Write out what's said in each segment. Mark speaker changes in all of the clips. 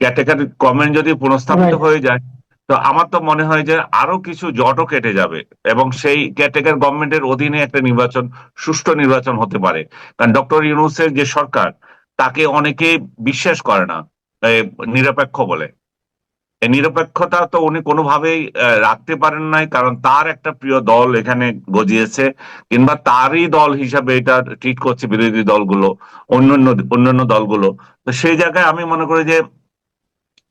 Speaker 1: Category government যদি পুনঃস্থাপিত হয়ে যায় তো আমার তো মনে হয় যে আরও কিছু জটও কেটে যাবে এবং সেই ক্যাটেগরি গভর্নমেন্টের অধীনে একটা নির্বাচন সুষ্ঠু নির্বাচন হতে পারে। কারণ ডক্টর ইউনুসের যে সরকার তাকে অনেকে বিশ্বাস করে না নিরপেক্ষ বলে। এই নিরপেক্ষতা তো উনি কোনোভাবেই রাখতে পারেন নাই কারণ তার একটা প্রিয় দল এখানে গজিয়েছে কিংবা তারই দল হিসাবে এটা ট্রিট করছে বিরোধী দলগুলো অন্যান্য অন্যান্য দলগুলো। তো সেই জায়গায় আমি মনে করি যে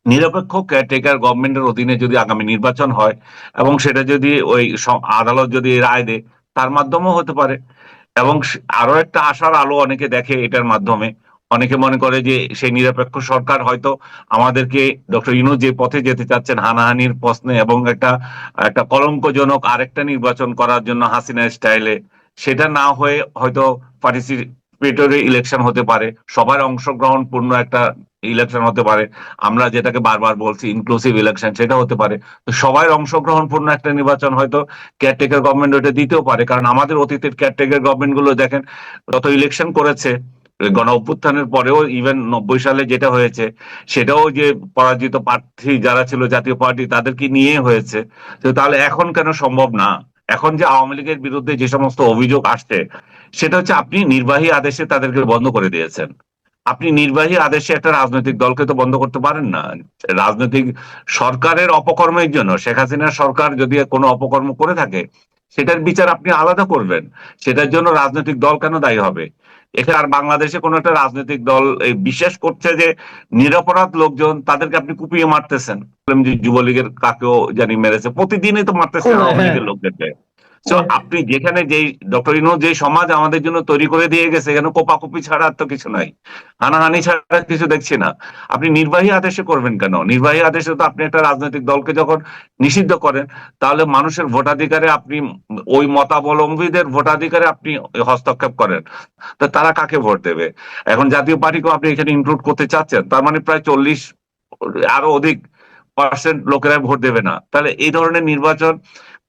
Speaker 1: নিরপেক্ষ কেয়ারটেকার গভর্নমেন্টের অধীনে যদি আগামী নির্বাচন হয় এবং সেটা যদি ওই আদালত যদি রায় দেয়, তার মাধ্যমেও হতে পারে। এবং আরও একটা আশার আলো অনেকে দেখে এটার মাধ্যমে। অনেকে মনে করে যে সেই নিরপেক্ষ সরকার হয়তো আমাদেরকে ডক্টর ইনু যে পথে যেতে চাচ্ছেন, হানাহানির প্রশ্নে এবং একটা একটা কলঙ্কজনক আরেকটা নির্বাচন করার জন্য হাসিনা স্টাইলে, সেটা না হয়ে হয়তো পার্টিসিপেটরি ইলেকশন হতে পারে। সবার অংশগ্রহণপূর্ণ একটা ইলেকশন হতে পারে। আমরা যেটাকে বারবার বলছি ইনক্লুসিভ ইলেকশন সেটা হতে পারে। তো সবাই অংশগ্রহণ পূর্ণ একটা নির্বাচন হয়তো কেয়ারটেকার গভর্নমেন্ট ওটা দিতেও পারে। কারণ আমাদের অতীতের কেয়ারটেকার গভর্নমেন্টগুলো দেখেন, যত ইলেকশন করেছে, গণ অভ্যুত্থানের পরেও ইভেন নব্বই সালে যেটা হয়েছে, সেটাও যে পরাজিত প্রার্থী যারা ছিল, জাতীয় পার্টি, তাদেরকে নিয়ে হয়েছে। তো তাহলে এখন কেন সম্ভব না? এখন যে আওয়ামী লীগের বিরুদ্ধে যে সমস্ত অভিযোগ আসছে, সেটা হচ্ছে আপনি নির্বাহী আদেশে তাদেরকে বন্ধ করে দিয়েছেন। আপনি নির্বাহী আদেশে একটা রাজনৈতিক দলকে তো বন্ধ করতে পারেন না। রাজনৈতিক সরকারের অপকর্মের জন্য শেখ হাসিনার সরকার যদি কোনো অপকর্ম করে থাকে সেটার বিচার আপনি আলাদা করবেন। সেটার জন্য রাজনৈতিক দল কেন দায়ী হবে? এখানে আর বাংলাদেশে কোনো একটা রাজনৈতিক দল এই বিশ্বাস করছে যে নিরপরাধ লোকজন তাদেরকে আপনি কুপিয়ে মারতেছেন। যুবলীগের কাকেও জানি মেরেছে। প্রতিদিনই তো মারতেছেন
Speaker 2: হ্যাঁ।
Speaker 1: আওয়ামী লীগের লোকদেরকে। আপনি যেখানে যেই ডক্টর ইনো যে সমাজ আমাদের জন্য তৈরি করে দিয়ে গেছে, এখানে কোপাকুপি ছাড়া আর তো কিছু নাই। হানাহানি ছাড়া কিছু দেখছি না। আপনি নির্বাহী আদেশে করবেন কেন? নির্বাহী আদেশে তো আপনি একটা রাজনৈতিক দলকে যখন নিষিদ্ধ করেন, তাহলে মানুষের ভোটাধিকারে আপনি ওই মতাবলম্বীদের ভোটাধিকারে আপনি হস্তক্ষেপ করেন। তো তারা কাকে ভোট দেবে? এখন জাতীয় পার্টিকেও আপনি এখানে ইনক্লুড করতে চাচ্ছেন, তার মানে প্রায় চল্লিশ আরও অধিক পার্সেন্ট লোকেরা ভোট দেবে না। তাহলে এই ধরনের নির্বাচন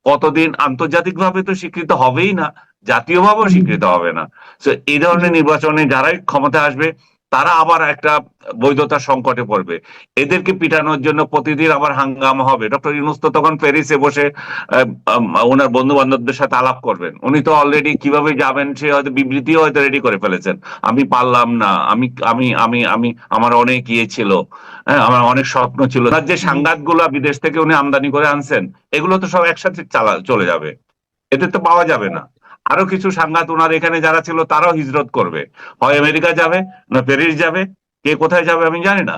Speaker 1: কতদিন আন্তর্জাতিক ভাবে তো স্বীকৃত হবেই না, জাতীয়ভাবেও স্বীকৃত হবে না। তো এই ধরনের নির্বাচনে যারাই ক্ষমতা আসবে তারা আবার একটা বৈধতা সংকটে পড়বে। এদেরকে পিটানোর জন্য প্রতিদিন আবার হাঙ্গামা হবে। ডক্টর ইউনুস তো তখন প্যারিসে বসে ওনার বন্ধু বান্ধবদের সাথে আলাপ করবেন। উনি তো অলরেডি কীভাবে যাবেন সে হয়তো বিবৃতিও হয়তো রেডি করে ফেলেছেন। আমি পারলাম না। আমি আমি আমি আমি, আমার অনেক ইয়ে ছিল। হ্যাঁ আমার অনেক স্বপ্ন ছিল। তার যে সাংঘাত বিদেশ থেকে উনি আমদানি করে আনছেন, এগুলো তো সব একসাথে চালা, চলে যাবে। এতে তো পাওয়া যাবে না। আরও কিছু সাংঘাত ওনার এখানে যারা ছিল, তারাও হিজরত করবে। হয় আমেরিকা যাবে না, প্যারিস যাবে? কে কোথায় যাবে আমি জানি না।